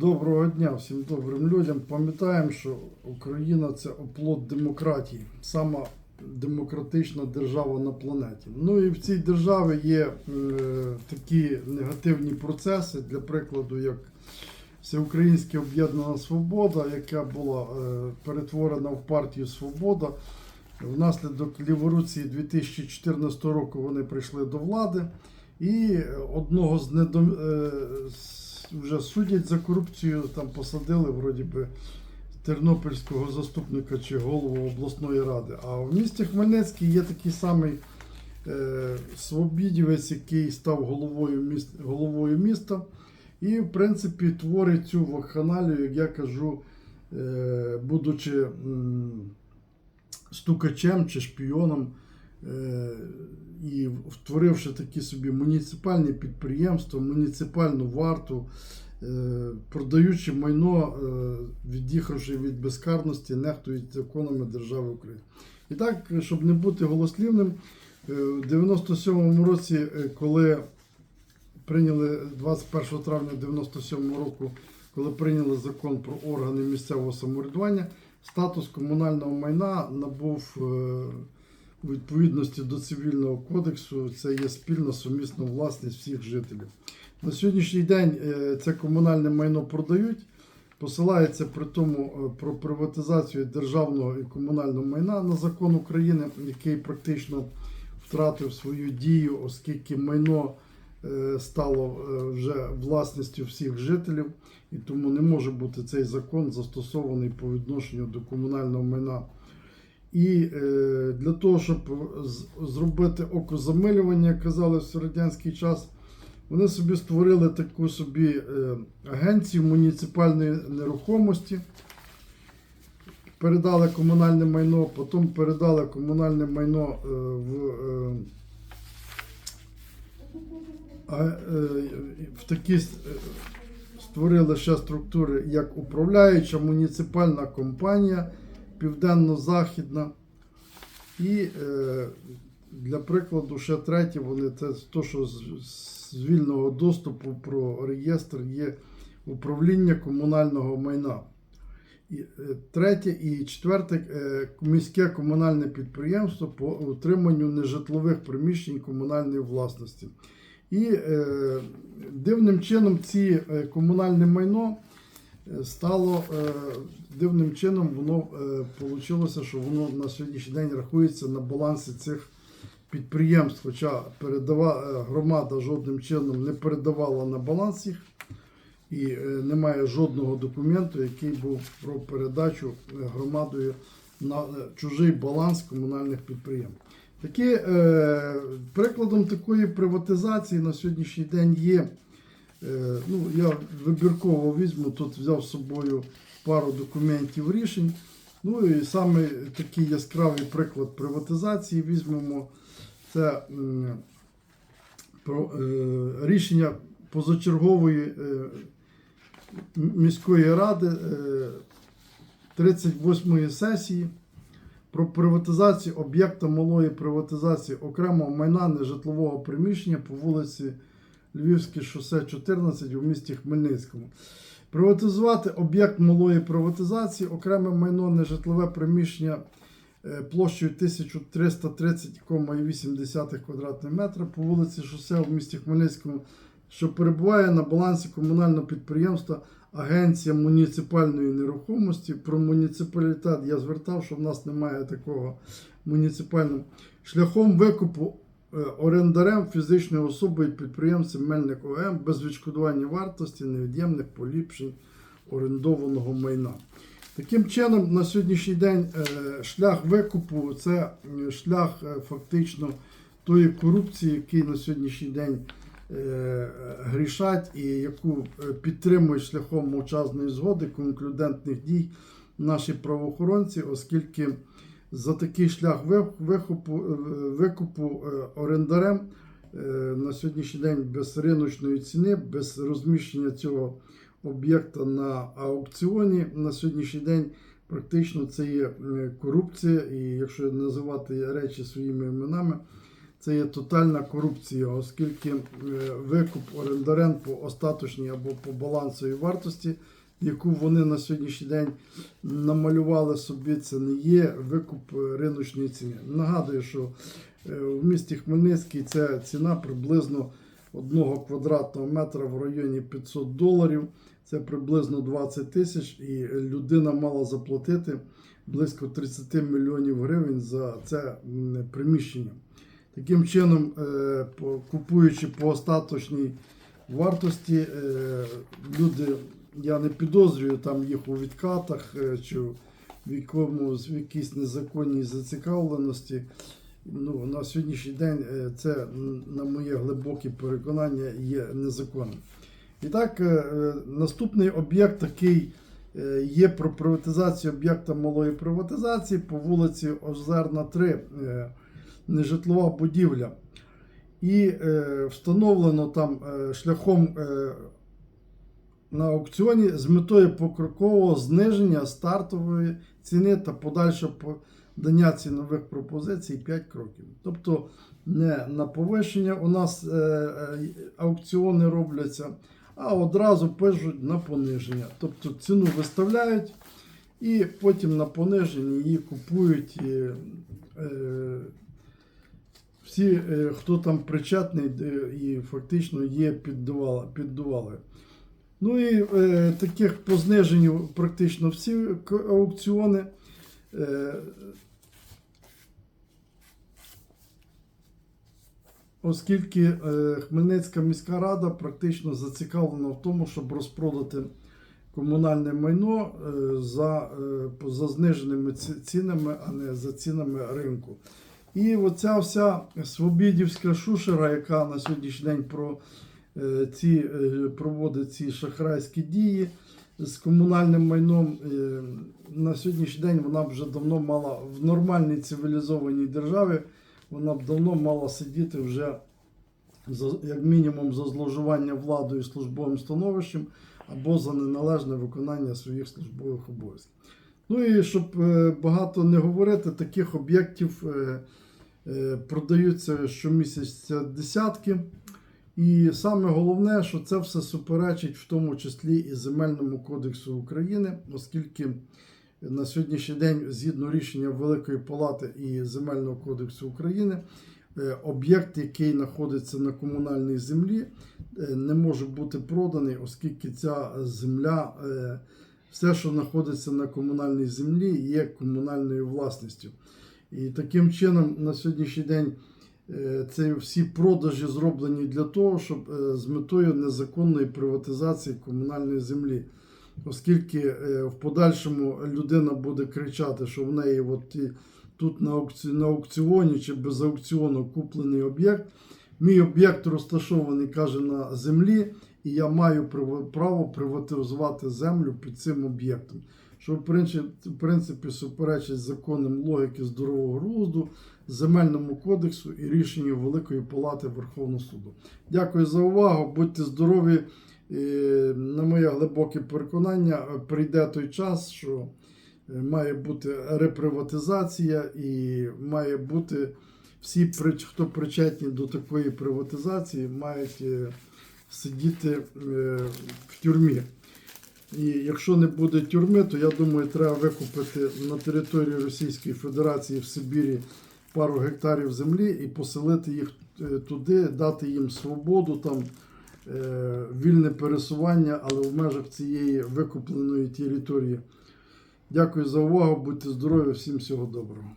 Доброго дня всім добрим людям. Пам'ятаємо, що Україна це оплот демократії, сама демократична держава на планеті. Ну і в цій державі є е, такі негативні процеси, для прикладу, як Всеукраїнська об'єднана свобода, яка була е, перетворена в партію Свобода. Внаслідок ліворуції 2014 року вони прийшли до влади. І одного з недом... е, вже судять за корупцію, там посадили вроді би тернопільського заступника чи голову обласної ради. А в місті Хмельницький є такий самий е, свобідівець, який став головою, міст... головою міста. І, в принципі, творить цю вакханалію, як я кажу, е, будучи м, стукачем чи шпіоном, і втворивши такі собі муніципальні підприємства, муніципальну варту, е, продаючи майно, е, від'їхавши від безкарності, нехтують законами держави України. І так, щоб не бути голослівним, е, в 97-му році, е, коли прийняли 21 травня 97-го року, коли прийняли закон про органи місцевого самоврядування, статус комунального майна набув е, у відповідності до цивільного кодексу. Це є спільна сумісна власність всіх жителів. На сьогоднішній день е, це комунальне майно продають. Посилається при тому е, про приватизацію державного і комунального майна на закон України, який практично втратив свою дію, оскільки майно е, стало вже власністю всіх жителів, і тому не може бути цей закон застосований по відношенню до комунального майна. І е, для того, щоб зробити окозамилювання, як казали в радянський час, вони собі створили таку собі е, агенцію муніципальної нерухомості, передали комунальне майно, потім передали комунальне майно е, в, в такі створили ще структури, як управляюча муніципальна компанія Південно-Західна. І е, для прикладу, ще третє, вони це то, що з, вільного доступу про реєстр є управління комунального майна. І, е, третє і четверте е, міське комунальне підприємство по утриманню нежитлових приміщень комунальної власності. І е, дивним чином ці комунальне майно стало дивним чином, воно вийшло, що воно на сьогоднішній день рахується на балансі цих підприємств. Хоча передава, е, громада жодним чином не передавала на баланс їх, і е, немає жодного документу, який був про передачу е, громадою на е, чужий баланс комунальних підприємств. Такі, е, прикладом такої приватизації на сьогоднішній день є. Е, ну, я вибірково візьму, тут взяв з собою пару документів рішень. Ну і саме такий яскравий приклад приватизації візьмемо. Це про, е, рішення позачергової е, міської ради е, 38-ї сесії про приватизацію об'єкта малої приватизації окремого майна нежитлового приміщення по вулиці Львівське шосе 14 у місті Хмельницькому. Приватизувати об'єкт малої приватизації, окреме майно нежитлове приміщення е, площею 1330,8 квадратних метра по вулиці Шосе у місті Хмельницькому, що перебуває на балансі комунального підприємства Агенція муніципальної нерухомості. Про муніципалітет я звертав, що в нас немає такого муніципального шляхом викупу орендарем фізичної особи і підприємцем Мельник ОМ без відшкодування вартості невід'ємних поліпшень орендованого майна. Таким чином, на сьогоднішній день е, шлях викупу це е, шлях е, фактично тої корупції, який на сьогоднішній день е, грішать і яку е, підтримують шляхом мовчазної згоди, конклюдентних дій наші правоохоронці, оскільки за такий шлях е, викупу е, орендарем е, на сьогоднішній день без риночної ціни, без розміщення цього об'єкта на аукціоні. На сьогоднішній день практично це є корупція, і якщо називати речі своїми іменами, це є тотальна корупція, оскільки викуп орендарен по остаточній або по балансовій вартості, яку вони на сьогоднішній день намалювали собі, це не є викуп риночної ціни. Нагадую, що е, в місті Хмельницький це ціна приблизно одного квадратного метра в районі 500 доларів. Це приблизно 20 тисяч, і людина мала заплатити близько 30 мільйонів гривень за це приміщення. Таким чином, е, купуючи по остаточній вартості, е, люди, я не підозрюю там їх у відкатах е, чи в якомусь в якійсь незаконній зацікавленості. Ну, на сьогоднішній день е, це, на моє глибоке переконання, є незаконним. І так, е, наступний об'єкт такий є про приватизацію об'єкта малої приватизації по вулиці Озерна 3, е, нежитлова будівля. І встановлено там шляхом на аукціоні з метою покрокового зниження стартової ціни та подальшого подання цінових пропозицій 5 кроків. Тобто не на повищення у нас е, е, аукціони робляться, а одразу пишуть на пониження. Тобто ціну виставляють і потім на пониженні її купують. е, всі, хто там причетний і фактично є піддували. Ну і е, таких по зниженню практично всі аукціони. Е, оскільки е, Хмельницька міська рада практично зацікавлена в тому, щоб розпродати комунальне майно е, за, е, за зниженими цінами, а не за цінами ринку. І оця вся свобідівська шушера, яка на сьогоднішній день про ці, е, проводить ці шахрайські дії з комунальним майном, е, на сьогоднішній день вона б вже давно мала в нормальній цивілізованій державі, вона б давно мала сидіти вже як мінімум за зловживання владою і службовим становищем або за неналежне виконання своїх службових обов'язків. Ну і щоб е, багато не говорити, таких об'єктів е, е, продаються щомісяця десятки. І саме головне, що це все суперечить в тому числі і Земельному кодексу України, оскільки на сьогоднішній день, згідно рішення Великої Палати і Земельного кодексу України, е, об'єкт, який знаходиться на комунальній землі, е, не може бути проданий, оскільки ця земля, е, все, що знаходиться на комунальній землі, є комунальною власністю. І таким чином на сьогоднішній день це всі продажі зроблені для того, щоб е, з метою незаконної приватизації комунальної землі. Оскільки е, в подальшому людина буде кричати, що в неї от тут на аукціоні, на аукціоні чи без аукціону куплений об'єкт. Мій об'єкт розташований, каже, на землі, і я маю право приватизувати землю під цим об'єктом. Що в принципі, суперечить законам логіки здорового глузду, земельному кодексу і рішенню Великої Палати Верховного суду. Дякую за увагу. Будьте здорові. Е, На моє глибоке переконання, прийде той час, що е, має бути реприватизація і має бути всі, хто причетні до такої приватизації, мають е, сидіти е, в тюрмі. І якщо не буде тюрми, то я думаю, треба викупити на території Російської Федерації в Сибірі пару гектарів землі і поселити їх е, туди, дати їм свободу, там е, вільне пересування, але в межах цієї викупленої території. Дякую за увагу, будьте здорові, всім всього доброго.